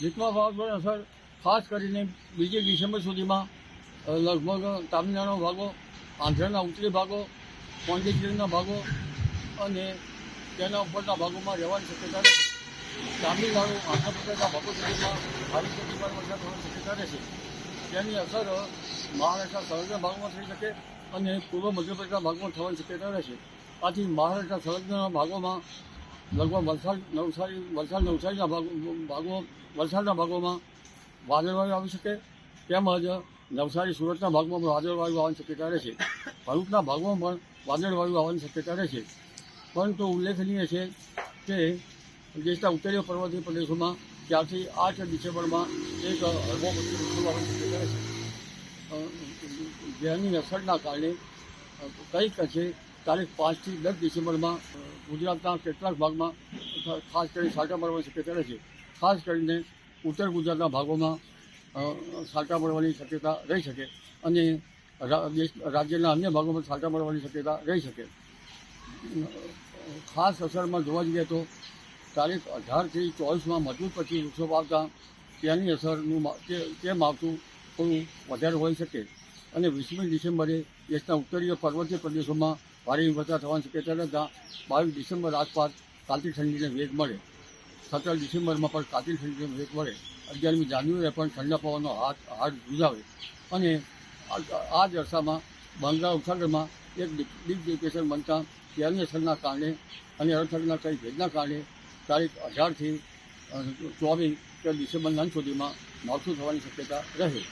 જીતવા વાવાઝોડાની અસર ખાસ કરીને બીજી ડિસેમ્બર સુધીમાં લગભગ તામિલનાડુના ભાગો, આંધ્રના ઉત્તરી ભાગો, પોંડિચેરીના ભાગો અને તેના ઉપરના ભાગોમાં રહેવાની શક્યતા રહેશે. તામિલનાડુ, આંધ્રપ્રદેશના ભાગો સુધીમાં ભારે પ્રતિકાર વરસાદ થવાની શક્યતા રહેશે. તેની અસર મહારાષ્ટ્રના સરહદના ભાગમાં થઈ શકે અને પૂર્વ મધ્યપ્રદેશના ભાગમાં થવાની શક્યતા રહેશે. આથી મહારાષ્ટ્રના સરહદના ભાગોમાં લગભગ વલસાડ, નવસારી, વલસાડ, નવસારીના ભાગો વલસાડના ભાગોમાં વાદળવાયુ આવી શકે, તેમજ નવસારી, સુરતના ભાગમાં પણ વાદળવાયુ આવવાની શક્યતા રહેશે ભરૂચના ભાગમાં પણ વાદળવાયુ આવવાની શક્યતા રહેશે પરંતુ ઉલ્લેખનીય છે કે દેશના ઉત્તરીય પર્વતીય પ્રદેશોમાં ત્યારથી આઠ ડિસેમ્બરમાં એક હળવો શક્યતા રહેશે જેની અસરના કારણે કંઈક છે, તારીખ પાંચથી દસ ડિસેમ્બરમાં ગુજરાતના કેટલાક ભાગમાં, ખાસ કરીને સાટા પડવાની શક્યતા રહેશે. ખાસ કરીને ઉત્તર ગુજરાતના ભાગોમાં સાટા મળવાની શક્યતા રહી શકે અને રાજ્યના અન્ય ભાગોમાં સાટા મળવાની શક્યતા રહી શકે. ખાસ અસરમાં જોવા જઈએ તો તારીખ અઢારથી ચોવીસમાં મજબૂત પછી વૃક્ષો વાવતા તેની અસરનું તે માવતું થોડું વધારે હોઈ શકે. અને વીસમી ડિસેમ્બરે દેશના ઉત્તરીય પર્વતીય પ્રદેશોમાં ભારે હિમવર્ષા થવાની શક્યતા રહેતા બાવીસ ડિસેમ્બર આસપાસ કાતિલ ઠંડીને વેગ મળે. સત્તર ડિસેમ્બરમાં પણ કાતિલ ઠંડીનો વેગ મળે. અગિયારમી જાન્યુઆરીએ પણ ઠંડા પવનનો હાથ હાથ ગુજાવે. અને આ- જરસામાં બંગાળ ઉપસાગરમાં એક ડીપ ડિપ્રેશન બનતા તેની અસરના કારણે અને અરબસાગરના કઈ ભેજના કારણે તારીખ અઢારથી ચોવીસ ડિસેમ્બરના અંત સુધીમાં માવઠું થવાની શક્યતા રહે.